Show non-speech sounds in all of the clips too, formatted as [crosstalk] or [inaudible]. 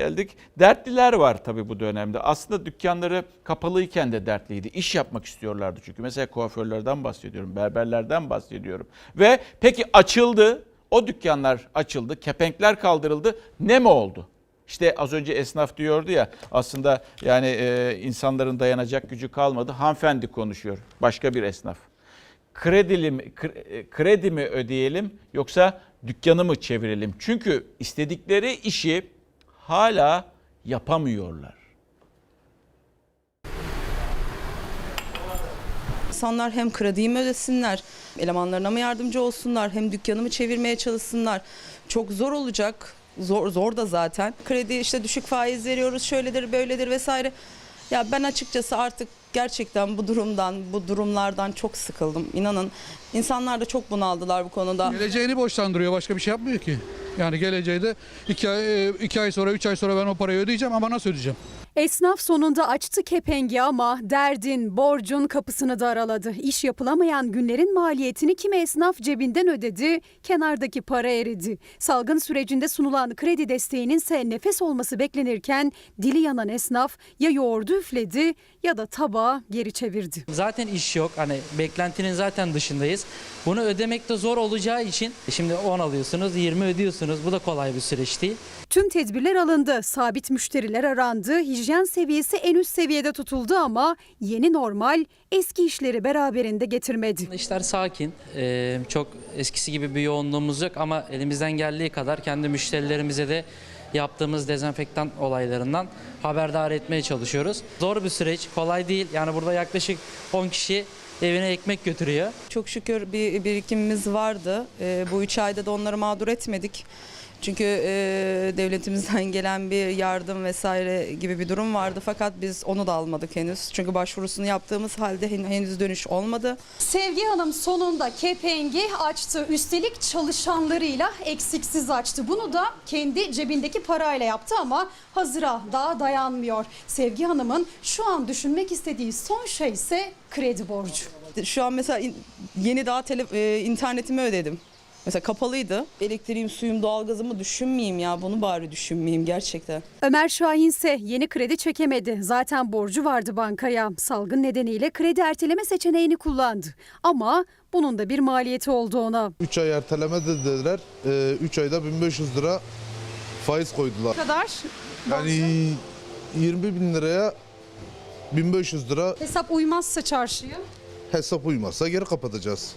geldik. Dertliler var tabii bu dönemde. Aslında dükkanları kapalıyken de dertliydi. İş yapmak istiyorlardı çünkü. Mesela kuaförlerden bahsediyorum, berberlerden bahsediyorum. Ve peki açıldı. O dükkanlar açıldı, kepenkler kaldırıldı. Ne mi oldu? İşte az önce esnaf diyordu ya aslında yani e, insanların dayanacak gücü kalmadı. Hanımefendi konuşuyor. Başka bir esnaf. Kredili e, kredi mi ödeyelim yoksa dükkanı mı çevirelim? Çünkü istedikleri işi hala yapamıyorlar. İnsanlar hem krediyi mi ödesinler, elemanlarına mı yardımcı olsunlar, hem dükkanımı çevirmeye çalışsınlar. Çok zor olacak. Zor, zor da zaten. Kredi işte düşük faiz veriyoruz, şöyledir, böyledir vesaire. Ya ben açıkçası artık gerçekten bu durumdan, bu durumlardan çok sıkıldım. İnanın insanlar da çok bunaldılar bu konuda. Geleceğini borçlandırıyor başka bir şey yapmıyor ki. Yani geleceği iki e, iki ay sonra, üç ay sonra ben o parayı ödeyeceğim ama nasıl ödeyeceğim? Esnaf sonunda açtı kepengi ama derdin, borcun kapısını da araladı. İş yapılamayan günlerin maliyetini kimi esnaf cebinden ödedi, kenardaki para eridi. Salgın sürecinde sunulan kredi desteğinin ise nefes olması beklenirken dili yanan esnaf ya yoğurdu üfledi ya da tabağı geri çevirdi. Zaten iş yok. Hani beklentinin zaten dışındayız. Bunu ödemek de zor olacağı için şimdi 10 alıyorsunuz, 20 ödüyorsunuz. Bu da kolay bir süreç değil. Tüm tedbirler alındı, sabit müşteriler arandı, hijyen seviyesi en üst seviyede tutuldu ama yeni normal eski işleri beraberinde getirmedi. İşler sakin. Ee, çok eskisi gibi bir yoğunluğumuz yok ama elimizden geldiği kadar kendi müşterilerimize de yaptığımız dezenfektan olaylarından haberdar etmeye çalışıyoruz. Zor bir süreç, kolay değil. Yani burada yaklaşık 10 kişi evine ekmek götürüyor. Çok şükür bir birikimimiz vardı. Ee, bu üç ayda da onları mağdur etmedik. Çünkü e, devletimizden [laughs] gelen bir yardım vesaire gibi bir durum vardı. Fakat biz onu da almadık henüz. Çünkü başvurusunu yaptığımız halde hen- henüz dönüş olmadı. Sevgi Hanım sonunda kepengi açtı. Üstelik çalışanlarıyla eksiksiz açtı. Bunu da kendi cebindeki parayla yaptı ama hazıra daha dayanmıyor. Sevgi Hanım'ın şu an düşünmek istediği son şey ise kredi borcu. Şu an mesela in- yeni daha tele, e, internetimi ödedim. Mesela kapalıydı. Elektriğim, suyum, doğalgazımı düşünmeyeyim ya. Bunu bari düşünmeyeyim gerçekten. Ömer Şahin ise yeni kredi çekemedi. Zaten borcu vardı bankaya. Salgın nedeniyle kredi erteleme seçeneğini kullandı. Ama bunun da bir maliyeti oldu ona. 3 ay erteleme dediler. 3 ayda 1500 lira faiz koydular. kadar? Yani 20 bin liraya 1500 lira Hesap uymazsa çarşıya hesap uymazsa geri kapatacağız.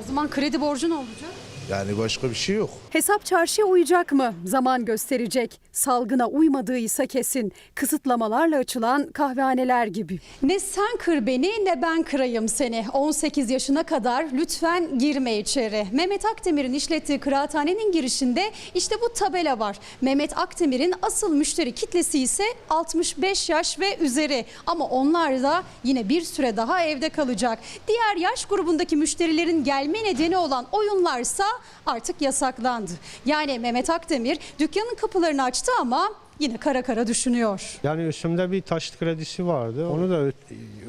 o zaman kredi borcu ne olacak? Yani başka bir şey yok. Hesap çarşıya uyacak mı? Zaman gösterecek. Salgına uymadığı ise kesin. Kısıtlamalarla açılan kahvehaneler gibi. Ne sen kır beni ne ben kırayım seni. 18 yaşına kadar lütfen girme içeri. Mehmet Akdemir'in işlettiği kıraathanenin girişinde işte bu tabela var. Mehmet Akdemir'in asıl müşteri kitlesi ise 65 yaş ve üzeri. Ama onlar da yine bir süre daha evde kalacak. Diğer yaş grubundaki müşterilerin gelme nedeni olan oyunlarsa artık yasaklandı. Yani Mehmet Akdemir dükkanın kapılarını açtı ama yine kara kara düşünüyor. Yani üstümde bir taş kredisi vardı. Onu da öt-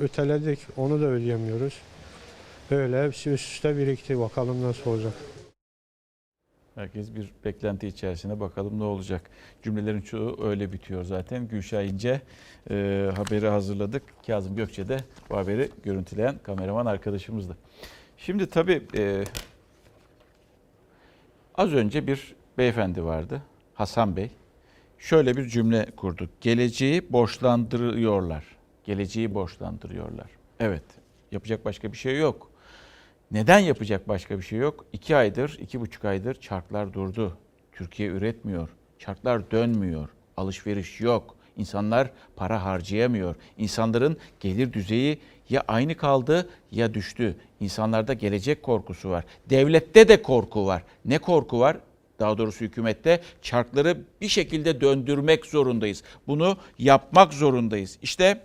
öteledik. Onu da ödeyemiyoruz. Böyle hepsi üst üste birikti. Bakalım nasıl olacak. Herkes bir beklenti içerisinde bakalım ne olacak. Cümlelerin çoğu öyle bitiyor zaten. Gülşah İnce e, haberi hazırladık. Kazım Gökçe de bu haberi görüntüleyen kameraman arkadaşımızdı. Şimdi tabii e, az önce bir beyefendi vardı. Hasan Bey. Şöyle bir cümle kurdu. Geleceği borçlandırıyorlar. Geleceği borçlandırıyorlar. Evet yapacak başka bir şey yok. Neden yapacak başka bir şey yok? İki aydır, iki buçuk aydır çarklar durdu. Türkiye üretmiyor. Çarklar dönmüyor. Alışveriş yok. İnsanlar para harcayamıyor. İnsanların gelir düzeyi ya aynı kaldı ya düştü. İnsanlarda gelecek korkusu var. Devlette de korku var. Ne korku var? Daha doğrusu hükümette çarkları bir şekilde döndürmek zorundayız. Bunu yapmak zorundayız. İşte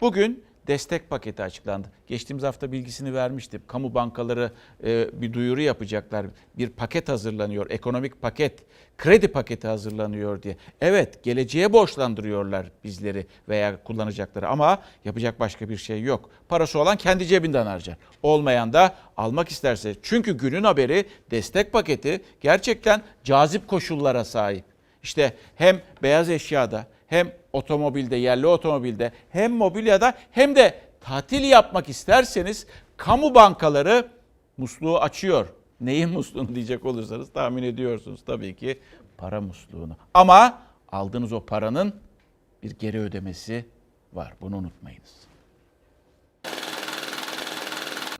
Bugün destek paketi açıklandı. Geçtiğimiz hafta bilgisini vermiştim. Kamu bankaları e, bir duyuru yapacaklar. Bir paket hazırlanıyor. Ekonomik paket, kredi paketi hazırlanıyor diye. Evet, geleceğe borçlandırıyorlar bizleri veya kullanacakları ama yapacak başka bir şey yok. Parası olan kendi cebinden harcar. Olmayan da almak isterse. Çünkü günün haberi destek paketi gerçekten cazip koşullara sahip. İşte hem beyaz eşyada hem otomobilde, yerli otomobilde hem mobilyada hem de tatil yapmak isterseniz kamu bankaları musluğu açıyor. [laughs] Neyin musluğunu diyecek olursanız tahmin ediyorsunuz tabii ki para musluğunu. Ama aldığınız o paranın bir geri ödemesi var. Bunu unutmayınız.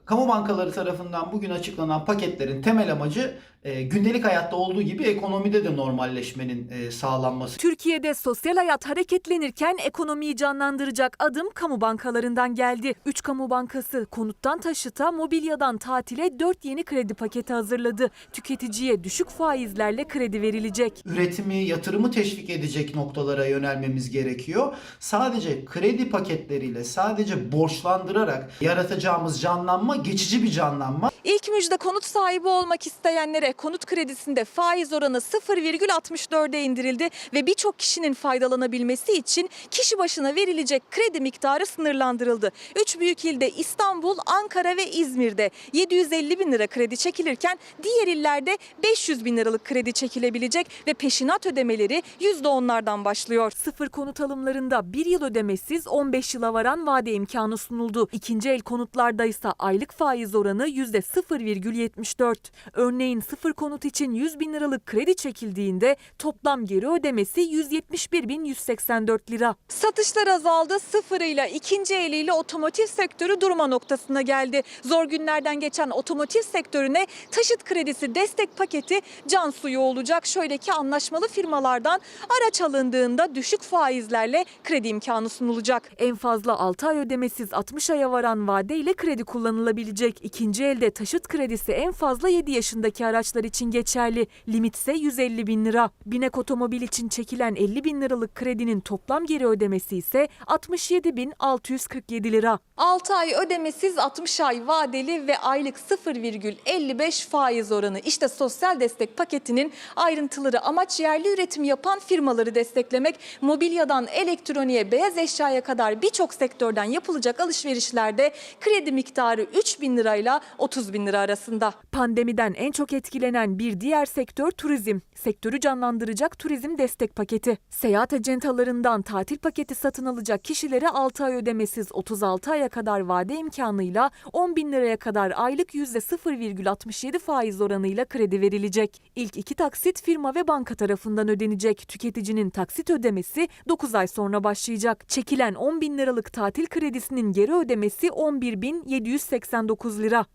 Kamu bankaları tarafından bugün açıklanan paketlerin temel amacı e, gündelik hayatta olduğu gibi ekonomide de normalleşmenin e, sağlanması. Türkiye'de sosyal hayat hareketlenirken ekonomiyi canlandıracak adım kamu bankalarından geldi. 3 kamu bankası konuttan taşıta, mobilyadan tatile 4 yeni kredi paketi hazırladı. Tüketiciye düşük faizlerle kredi verilecek. Üretimi, yatırımı teşvik edecek noktalara yönelmemiz gerekiyor. Sadece kredi paketleriyle, sadece borçlandırarak yaratacağımız canlanma geçici bir canlanma. İlk müjde konut sahibi olmak isteyenlere konut kredisinde faiz oranı 0,64'e indirildi ve birçok kişinin faydalanabilmesi için kişi başına verilecek kredi miktarı sınırlandırıldı. Üç büyük ilde İstanbul, Ankara ve İzmir'de 750 bin lira kredi çekilirken diğer illerde 500 bin liralık kredi çekilebilecek ve peşinat ödemeleri %10'lardan başlıyor. Sıfır konut alımlarında 1 yıl ödemesiz 15 yıla varan vade imkanı sunuldu. İkinci el konutlarda ise aylık faiz oranı %0,74. Örneğin sıfır konut için 100 bin liralık kredi çekildiğinde toplam geri ödemesi 171.184 lira. Satışlar azaldı. Sıfırıyla ikinci eliyle otomotiv sektörü durma noktasına geldi. Zor günlerden geçen otomotiv sektörüne taşıt kredisi destek paketi can suyu olacak. Şöyle ki anlaşmalı firmalardan araç alındığında düşük faizlerle kredi imkanı sunulacak. En fazla 6 ay ödemesiz 60 aya varan vade ile kredi kullanılabilecek. İkinci elde taşıt kredisi en fazla 7 yaşındaki araçlar için geçerli. Limit ise 150 bin lira. Binek otomobil için çekilen 50 bin liralık kredinin toplam geri ödemesi ise 67 bin 647 lira. 6 ay ödemesiz 60 ay vadeli ve aylık 0,55 faiz oranı. İşte sosyal destek paketinin ayrıntıları amaç yerli üretim yapan firmaları desteklemek. Mobilyadan elektroniğe, beyaz eşyaya kadar birçok sektörden yapılacak alışverişlerde kredi miktarı 3 bin lirayla 30 bin lira arasında. Pandemiden en çok etkilenen bir diğer sektör turizm. Sektörü canlandıracak turizm destek paketi. Seyahat acentalarından tatil paketi satın alacak kişilere 6 ay ödemesiz 36 aya kadar vade imkanıyla 10 bin liraya kadar aylık %0,67 faiz oranıyla kredi verilecek. İlk iki taksit firma ve banka tarafından ödenecek. Tüketicinin taksit ödemesi 9 ay sonra başlayacak. Çekilen 10 bin liralık tatil kredisinin geri ödemesi 11.789 lira.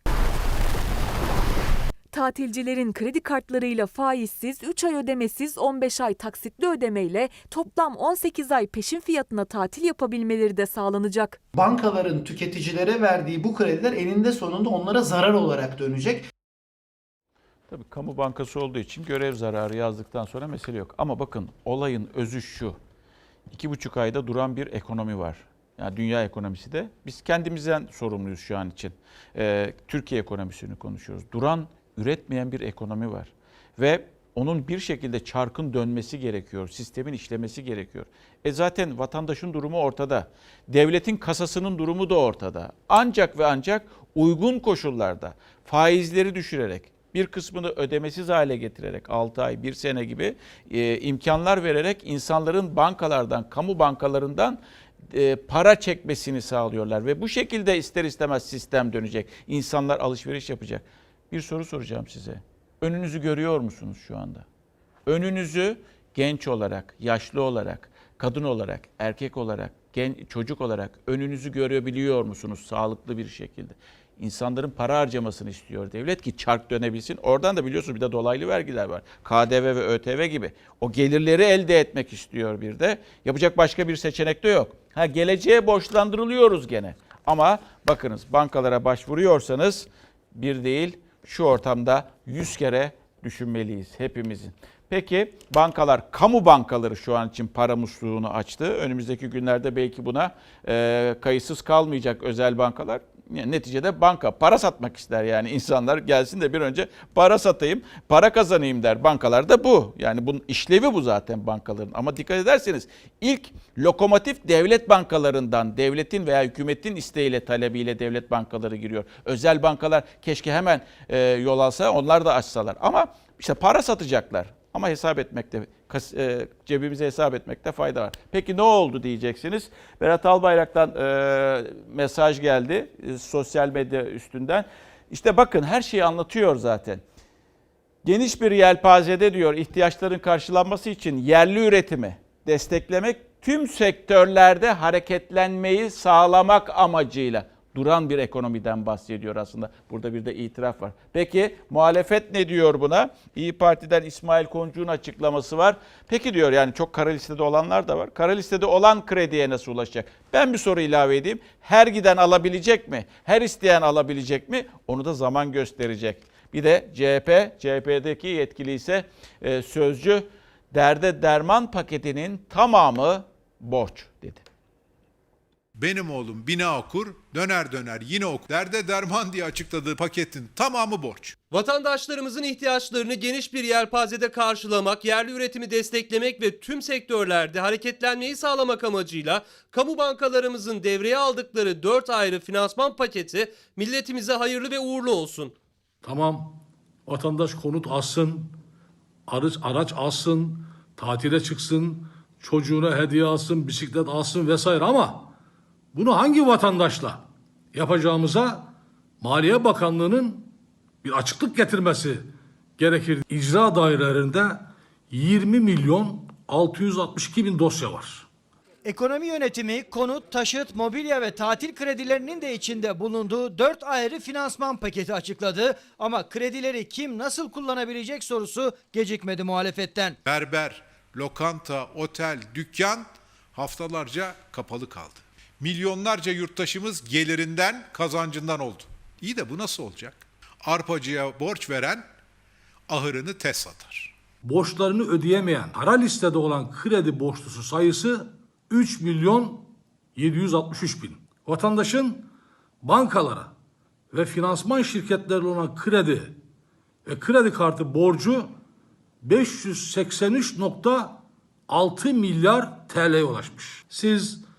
Tatilcilerin kredi kartlarıyla faizsiz 3 ay ödemesiz 15 ay taksitli ödemeyle toplam 18 ay peşin fiyatına tatil yapabilmeleri de sağlanacak. Bankaların tüketicilere verdiği bu krediler eninde sonunda onlara zarar olarak dönecek. Tabii kamu bankası olduğu için görev zararı yazdıktan sonra mesele yok. Ama bakın olayın özü şu. İki buçuk ayda duran bir ekonomi var. Yani dünya ekonomisi de. Biz kendimizden sorumluyuz şu an için. Ee, Türkiye ekonomisini konuşuyoruz. Duran, üretmeyen bir ekonomi var. Ve onun bir şekilde çarkın dönmesi gerekiyor. Sistemin işlemesi gerekiyor. E zaten vatandaşın durumu ortada. Devletin kasasının durumu da ortada. Ancak ve ancak uygun koşullarda faizleri düşürerek bir kısmını ödemesiz hale getirerek 6 ay, 1 sene gibi e, imkanlar vererek insanların bankalardan, kamu bankalarından e, para çekmesini sağlıyorlar ve bu şekilde ister istemez sistem dönecek. İnsanlar alışveriş yapacak. Bir soru soracağım size. Önünüzü görüyor musunuz şu anda? Önünüzü genç olarak, yaşlı olarak, kadın olarak, erkek olarak, gen, çocuk olarak önünüzü görebiliyor musunuz sağlıklı bir şekilde? İnsanların para harcamasını istiyor devlet ki çark dönebilsin. Oradan da biliyorsunuz bir de dolaylı vergiler var. KDV ve ÖTV gibi. O gelirleri elde etmek istiyor bir de. Yapacak başka bir seçenek de yok. Ha geleceğe borçlandırılıyoruz gene. Ama bakınız bankalara başvuruyorsanız bir değil şu ortamda 100 kere düşünmeliyiz hepimizin. Peki bankalar, kamu bankaları şu an için para musluğunu açtı. Önümüzdeki günlerde belki buna e, kayıtsız kalmayacak özel bankalar. Neticede banka para satmak ister yani insanlar gelsin de bir önce para satayım, para kazanayım der. Bankalar da bu. Yani bunun işlevi bu zaten bankaların. Ama dikkat ederseniz ilk lokomotif devlet bankalarından, devletin veya hükümetin isteğiyle, talebiyle devlet bankaları giriyor. Özel bankalar keşke hemen e, yol alsa, onlar da açsalar. Ama işte para satacaklar. Ama hesap etmekte e, cebimize hesap etmekte fayda var. Peki ne oldu diyeceksiniz. Berat Albayrak'tan e, mesaj geldi e, sosyal medya üstünden. İşte bakın her şeyi anlatıyor zaten. Geniş bir yelpazede diyor ihtiyaçların karşılanması için yerli üretimi desteklemek tüm sektörlerde hareketlenmeyi sağlamak amacıyla duran bir ekonomiden bahsediyor aslında. Burada bir de itiraf var. Peki muhalefet ne diyor buna? İyi Parti'den İsmail Koncu'nun açıklaması var. Peki diyor yani çok kara listede olanlar da var. Kara listede olan krediye nasıl ulaşacak? Ben bir soru ilave edeyim. Her giden alabilecek mi? Her isteyen alabilecek mi? Onu da zaman gösterecek. Bir de CHP, CHP'deki yetkili ise e, sözcü derde derman paketinin tamamı borç dedi. Benim oğlum bina okur, döner döner yine okur. Derde derman diye açıkladığı paketin tamamı borç. Vatandaşlarımızın ihtiyaçlarını geniş bir yelpazede karşılamak, yerli üretimi desteklemek ve tüm sektörlerde hareketlenmeyi sağlamak amacıyla kamu bankalarımızın devreye aldıkları 4 ayrı finansman paketi milletimize hayırlı ve uğurlu olsun. Tamam vatandaş konut alsın, araç, araç alsın, tatile çıksın, çocuğuna hediye alsın, bisiklet alsın vesaire ama bunu hangi vatandaşla yapacağımıza Maliye Bakanlığı'nın bir açıklık getirmesi gerekir. İcra dairelerinde 20 milyon 662 bin dosya var. Ekonomi yönetimi konut, taşıt, mobilya ve tatil kredilerinin de içinde bulunduğu 4 ayrı finansman paketi açıkladı. Ama kredileri kim nasıl kullanabilecek sorusu gecikmedi muhalefetten. Berber, lokanta, otel, dükkan haftalarca kapalı kaldı. Milyonlarca yurttaşımız gelirinden, kazancından oldu. İyi de bu nasıl olacak? Arpacıya borç veren ahırını tez satar. borçlarını ödeyemeyen, kara listede olan kredi borçlusu sayısı 3 milyon 763 bin. Vatandaşın bankalara ve finansman şirketlerine olan kredi ve kredi kartı borcu 583.6 milyar TL'ye ulaşmış. Siz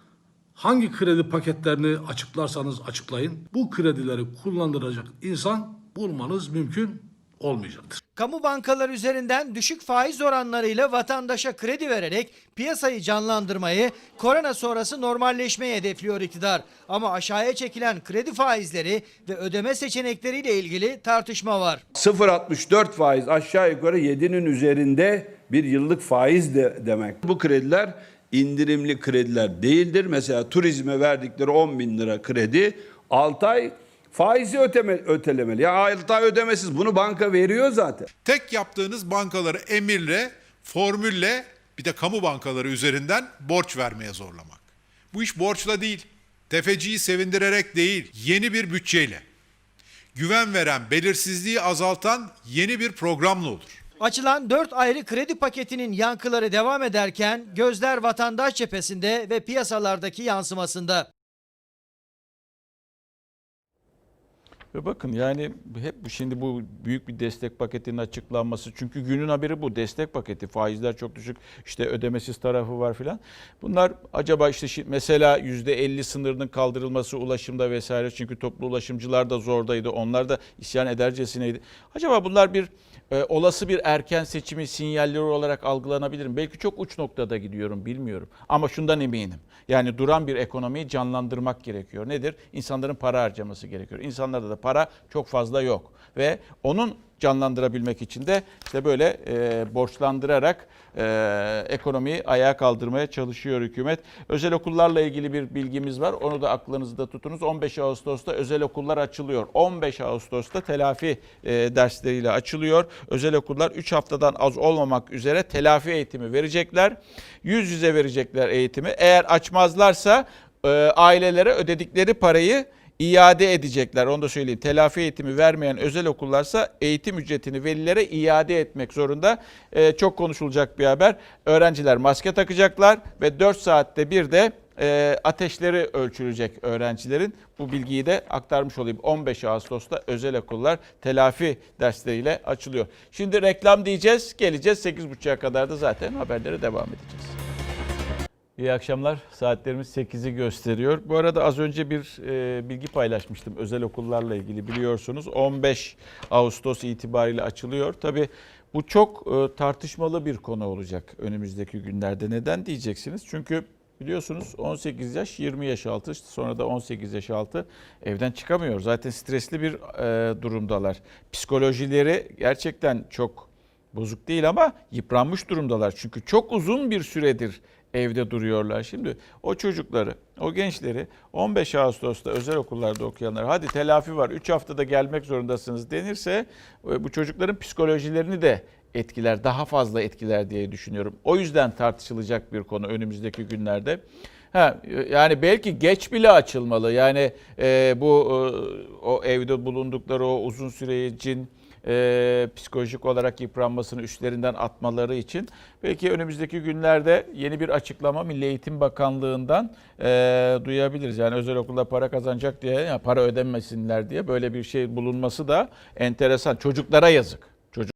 hangi kredi paketlerini açıklarsanız açıklayın bu kredileri kullandıracak insan bulmanız mümkün olmayacaktır. Kamu bankaları üzerinden düşük faiz oranlarıyla vatandaşa kredi vererek piyasayı canlandırmayı, korona sonrası normalleşmeyi hedefliyor iktidar. Ama aşağıya çekilen kredi faizleri ve ödeme seçenekleriyle ilgili tartışma var. 0.64 faiz aşağı yukarı 7'nin üzerinde bir yıllık faiz de demek. Bu krediler indirimli krediler değildir. Mesela turizme verdikleri 10 bin lira kredi 6 ay faizi öteme, ötelemeli. Ya 6 ay ödemesiz bunu banka veriyor zaten. Tek yaptığınız bankaları emirle, formülle bir de kamu bankaları üzerinden borç vermeye zorlamak. Bu iş borçla değil, tefeciyi sevindirerek değil, yeni bir bütçeyle. Güven veren, belirsizliği azaltan yeni bir programla olur. Açılan 4 ayrı kredi paketinin yankıları devam ederken gözler vatandaş cephesinde ve piyasalardaki yansımasında. Ve bakın yani hep şimdi bu büyük bir destek paketinin açıklanması çünkü günün haberi bu destek paketi faizler çok düşük işte ödemesiz tarafı var filan. Bunlar acaba işte mesela %50 sınırının kaldırılması ulaşımda vesaire çünkü toplu ulaşımcılar da zordaydı onlar da isyan edercesineydi. Acaba bunlar bir e, olası bir erken seçimi sinyalleri olarak algılanabilir mi? Belki çok uç noktada gidiyorum bilmiyorum ama şundan eminim. Yani duran bir ekonomiyi canlandırmak gerekiyor. Nedir? İnsanların para harcaması gerekiyor. İnsanlarda da para çok fazla yok ve onun canlandırabilmek için de işte böyle e, borçlandırarak e, ekonomiyi ayağa kaldırmaya çalışıyor hükümet. Özel okullarla ilgili bir bilgimiz var. Onu da aklınızda tutunuz. 15 Ağustos'ta özel okullar açılıyor. 15 Ağustos'ta telafi e, dersleriyle açılıyor. Özel okullar 3 haftadan az olmamak üzere telafi eğitimi verecekler. Yüz yüze verecekler eğitimi. Eğer açmazlarsa e, ailelere ödedikleri parayı iade edecekler. Onu da söyleyeyim. Telafi eğitimi vermeyen özel okullarsa eğitim ücretini velilere iade etmek zorunda. Ee, çok konuşulacak bir haber. Öğrenciler maske takacaklar ve 4 saatte bir de e, ateşleri ölçülecek öğrencilerin. Bu bilgiyi de aktarmış olayım. 15 Ağustos'ta özel okullar telafi dersleriyle açılıyor. Şimdi reklam diyeceğiz. Geleceğiz 8.30'a kadar da zaten haberlere devam edeceğiz. İyi akşamlar. Saatlerimiz 8'i gösteriyor. Bu arada az önce bir e, bilgi paylaşmıştım özel okullarla ilgili biliyorsunuz. 15 Ağustos itibariyle açılıyor. Tabii Bu çok e, tartışmalı bir konu olacak önümüzdeki günlerde. Neden diyeceksiniz? Çünkü biliyorsunuz 18 yaş, 20 yaş altı, sonra da 18 yaş altı evden çıkamıyor. Zaten stresli bir e, durumdalar. Psikolojileri gerçekten çok bozuk değil ama yıpranmış durumdalar. Çünkü çok uzun bir süredir evde duruyorlar. Şimdi o çocukları, o gençleri 15 Ağustos'ta özel okullarda okuyanlar hadi telafi var 3 haftada gelmek zorundasınız denirse e, bu çocukların psikolojilerini de etkiler, daha fazla etkiler diye düşünüyorum. O yüzden tartışılacak bir konu önümüzdeki günlerde. Ha, yani belki geç bile açılmalı. Yani e, bu e, o evde bulundukları o uzun sürecin e, psikolojik olarak yıpranmasını üstlerinden atmaları için belki önümüzdeki günlerde yeni bir açıklama Milli Eğitim Bakanlığı'ndan e, duyabiliriz. Yani özel okulda para kazanacak diye, yani para ödemesinler diye böyle bir şey bulunması da enteresan. Çocuklara yazık.